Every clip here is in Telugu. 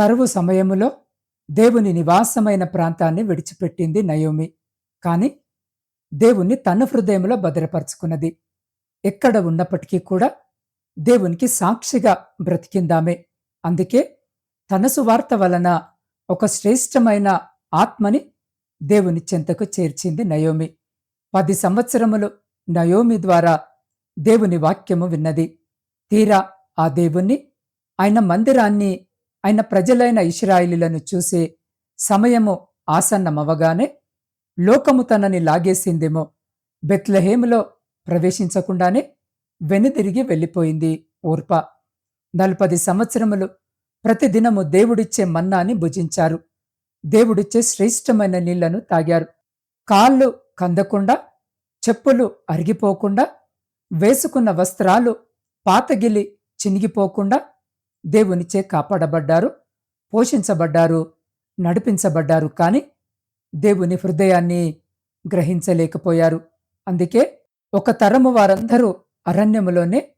కరువు సమయములో దేవుని నివాసమైన ప్రాంతాన్ని విడిచిపెట్టింది నయోమి. కాని దేవుణ్ణి తన హృదయంలో భద్రపరుచుకున్నది. ఎక్కడ ఉన్నప్పటికీ కూడా దేవునికి సాక్షిగా బ్రతికిందామే. అందుకే తన సువార్త వలన ఒక శ్రేష్టమైన ఆత్మని దేవుని చెంతకు చేర్చింది నయోమి. పది సంవత్సరములు నయోమి ద్వారా దేవుని వాక్యము విన్నది. తీరా ఆ దేవుణ్ణి ఆయన మందిరాన్ని ఆయన ప్రజలైన ఇస్రాయిలీలను చూసే సమయము ఆసన్నమవగానే లోకము తనని లాగేసిందేమో. బెత్లహేములో ప్రవేశించకుండానే వెనుదిరిగి వెళ్ళిపోయింది ఓర్ప నలపది సంవత్సరములు ప్రతిదినము దేవుడిచ్చే మన్నాని భుజించారు. దేవుడిచ్చే శ్రేష్టమైన నీళ్ళను తాగారు. కాళ్ళు కందకుండా చెప్పులు అరిగిపోకుండా వేసుకున్న వస్త్రాలు పాతగిలి చినిగిపోకుండా దేవునిచే కాపాడబడ్డారు పోషించబడ్డారు నడిపించబడ్డారు కాని దేవుని హృదయాన్ని గ్రహించలేకపోయారు. అందుకే ఒక తరము వారందరూ అరణ్యములోనే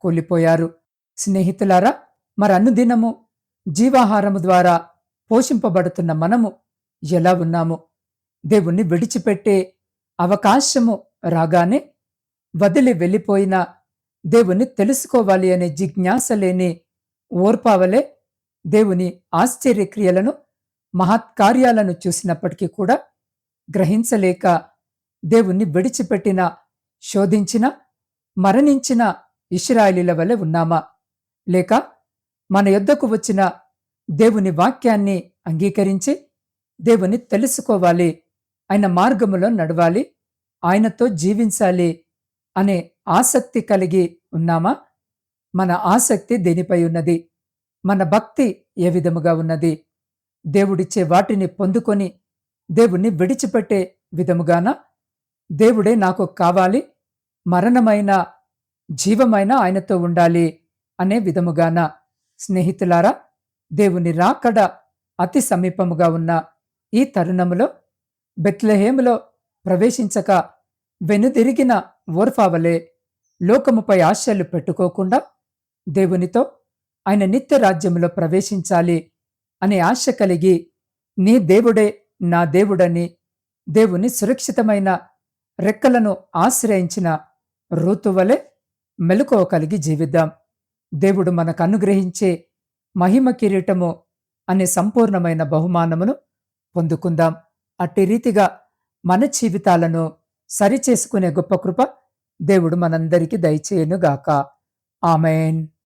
కూలిపోయారు. స్నేహితులారా మరనుదినము జీవాహారము ద్వారా పోషింపబడుతున్న మనము ఎలా ఉన్నాము? దేవుణ్ణి విడిచిపెట్టే అవకాశము రాగానే వదిలి వెళ్ళిపోయిన దేవుణ్ణి తెలుసుకోవాలి అనే జిజ్ఞాస లేని ఓర్పావలే దేవుని ఆశ్చర్యక్రియలను మహత్కార్యాలను చూసినప్పటికీ కూడా గ్రహించలేక దేవుణ్ణి విడిచిపెట్టిన శోధించిన మరణించిన ఇష్రాయిలీల వలె ఉన్నామా? లేక మన యొద్దకు వచ్చిన దేవుని వాక్యాన్ని అంగీకరించి దేవుని తెలుసుకోవాలి ఆయన మార్గములో నడవాలి ఆయనతో జీవించాలి అనే ఆసక్తి కలిగి ఉన్నామా? మన ఆసక్తి దేనిపై ఉన్నది? మన భక్తి ఏ విధముగా ఉన్నది? దేవుడిచ్చే వాటిని పొందుకొని దేవుణ్ణి విడిచిపెట్టే విధముగాన? దేవుడే నాకు కావాలి మరణమైన జీవమైన ఆయనతో ఉండాలి అనే విధముగాన? స్నేహితులారా దేవుని రాకడ అతి సమీపముగా ఉన్న ఈ తరుణములో బెత్లహేములో ప్రవేశించక వెనుదిరిగిన ఓర్ఫావలే లోకముపై ఆశలు పెట్టుకోకుండా దేవునితో ఆయన నిత్య రాజ్యంలో ప్రవేశించాలి అనే ఆశ కలిగి నీ దేవుడే నా దేవుడని దేవుని సురక్షితమైన రెక్కలను ఆశ్రయించిన ఋతువలే మెలకువ కలిగి జీవిద్దాం. దేవుడు మనకు అనుగ్రహించే మహిమ కిరీటము అనే సంపూర్ణమైన బహుమానమును పొందుకుందాం. అట్టి రీతిగా మన జీవితాలను సరిచేసుకునే గొప్ప కృప దేవుడు మనందరికీ దయచేయనుగాక. ఆమెన్.